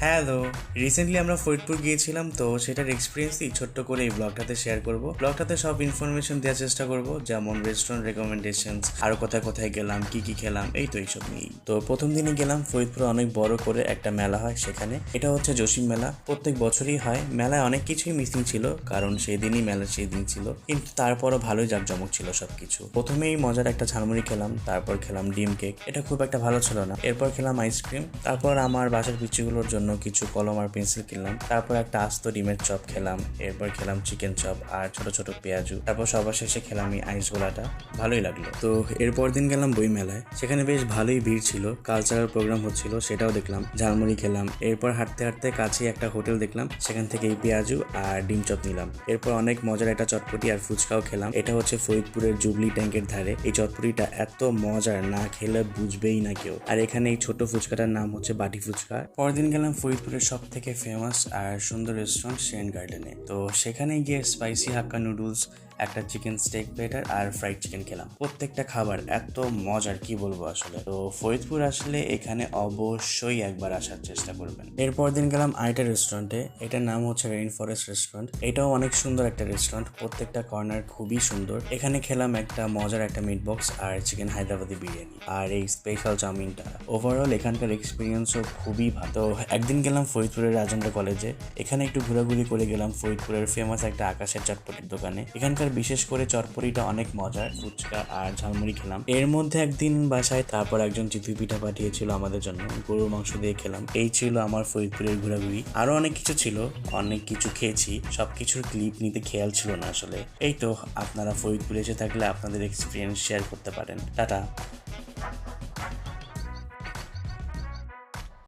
Hello recently আমরা ফরিদপুর গিয়েছিলাম, তো সেটার এক্সপিরিয়েন্স এক্সপিরিয়েন্সই ছোট্ট করে এই ব্লগটাতে শেয়ার করব। ব্লগটাতে সব ইনফরমেশন দেওয়ার চেষ্টা করব, যেমন রেস্টুরেন্ট রেকমেন্ডেশন আরও কোথায় কোথায় গেলাম, কি কি খেলাম, এই তো এইসব নিয়েই। তো প্রথম দিনে গেলাম, ফরিদপুরে অনেক বড় করে একটা মেলা হয় সেখানে। এটা হচ্ছে জসিম মেলা। প্রত্যেক বছরই হয়। মেলায় অনেক কিছুই মিসিং ছিল, কারণ সেই দিনই মেলা সেই দিন ছিল। কিন্তু তারপরও ভালোই জাঁকজমক ছিল সবকিছু। প্রথমেই মজার একটা ঝালমুড়ি খেলাম, তারপর খেলাম ডিম কেক। এটা খুব একটা ভালো ছিল না। এরপর খেলাম আইসক্রিম তারপর আমার বাসার পিচুগুলোর জন্য কিছু কলম আর পেন্সিল কিনলাম। তারপর একটা আস্ত ডিমের চপ খেলাম। এরপর খেলাম চিকেন চপ আর ছোট ছোট পেঁয়াজু। তারপর সবার শেষে খেলাম এই আইস গোলাটা। ভালোই লাগল। তো এরপর দিন গেলাম বই মেলায় সেখানে বেশ ভালোই ভিড় ছিল। কালচারাল প্রোগ্রাম হচ্ছিল, সেটাও দেখলাম। ঝালমুড়ি খেলাম। এরপর হাঁটতে হাঁটতে কাছে একটা হোটেল দেখলাম। সেখান থেকে এই পেঁয়াজু আর ডিম চপ নিলাম। এরপর অনেক মজার একটা চটপটি আর ফুচকাও খেলাম। এটা হচ্ছে ফরিদপুরের জুবলি ট্যাঙ্কের ধারে। এই চটপটিটা এত মজার, না খেলে বুঝবেই না কেউ। আর এখানে এই ছোট ফুচকাটার নাম হচ্ছে বাটি ফুচকা। পরদিন গেলাম ফরিদপুরের সব থেকে ফেমাস আর সুন্দর রেস্টুরেন্ট সেন গার্ডেনে তো সেখানে গিয়ে স্পাইসি হাক্কা নুডলস একটা চিকেন স্টেক প্লেটার আর ফ্রাইড চিকেন খেলাম। প্রত্যেকটা খাবার এত মজার, কি বলব আসলে? তো ফরিদপুর আসলে এখানে অবশ্যই একবার আসার চেষ্টা করবেন। এরপর দিন গেলাম আরেকটা রেস্টুরেন্টে এটার নাম হচ্ছে রেইন ফরেস্ট রেস্টুরেন্ট এটাও অনেক সুন্দর একটা রেস্টুরেন্ট প্রত্যেকটা কর্নার খুবই সুন্দর। এখানে খেলাম একটা মজার একটা মিট বক্স আর চিকেন হায়দ্রাবাদি বিরিয়ানি আর এই স্পেশাল চাউমিনটা। ওভারঅল এখানকার এক্সপিরিয়েন্সও খুবই ভালো। তো একদিন গেলাম ফরিদপুরের রাজেন্দ্র কলেজে এখানে একটু ঘোরাঘুরি করে গেলাম। ফরিদপুরের ফেমাস একটা আকাশের চটপটির দোকানে। এখানকার বিশেষ করে চটপটিটা অনেক মজার, ফুচকা আর ঝালমুড়ি খেলাম। এর মধ্যে একদিন বাসায় তারপর একজন চিতু পিঠা পাঠিয়েছিল আমাদের জন্য, গরুর মাংস দিয়ে খেলাম। এই ছিল আমার ফরিদপুরের ঘোরাঘুরি। আরও অনেক কিছু ছিল, অনেক কিছু খেয়েছি, সবকিছুর ক্লিপ নিতে খেয়াল ছিল না আসলে। এই তো, আপনারা ফরিদপুরে এসে থাকলে আপনাদের এক্সপিরিয়েন্স শেয়ার করতে পারেন। টাটা।